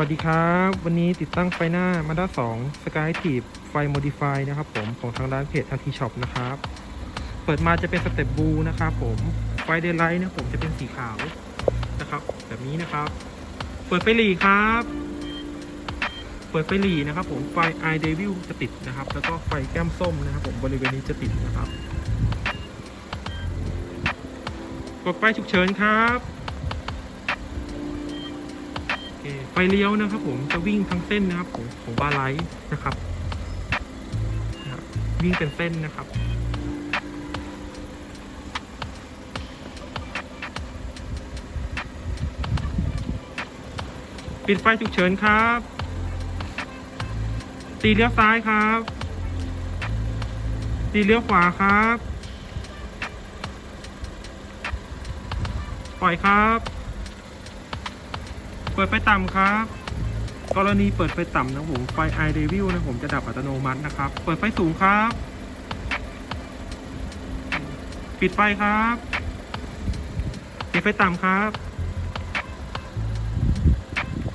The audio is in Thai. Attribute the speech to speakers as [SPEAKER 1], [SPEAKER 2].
[SPEAKER 1] วัสดีครับ วันนี้ติดตั้งไฟหน้ามาด้า2 Sky t i p ไฟ Modify นะครับผม ของทางร้านเพจทันทีช็อปนะครับ เปิดมาจะเป็นสเต็ปบูนะครับผม ไฟเดย์ไลท์นะผมจะเป็นสีขาวนะครับ แบบนี้นะครับ เปิดไฟหลีครับ เปิดไฟหลีนะครับผม ไฟ i Devil จะติดนะครับ แล้วก็ไฟแก้มส้มนะครับผมบริเวณนี้จะติดนะครับ กดไฟฉุกเฉินครับ เคไฟเลี้ยวนะครับผมจะวิ่งทั้งเส้นนะครับของของบาร์ไลท์นะครับนะครับ วิ่งเป็นเส้นนะครับปิดไฟฉุกเฉินครับ ตีเลี้ยวซ้ายครับ ตีเลี้ยวขวาครับ ปล่อยครับ เปิดไฟต่ำครับ กรณีเปิดไฟต่ำนะผมไฟ i Devil นะผมจะดับอัตโนมัตินะครับ เปิดไฟสูงครับ ปิดไฟครับปิดไฟต่ำครับ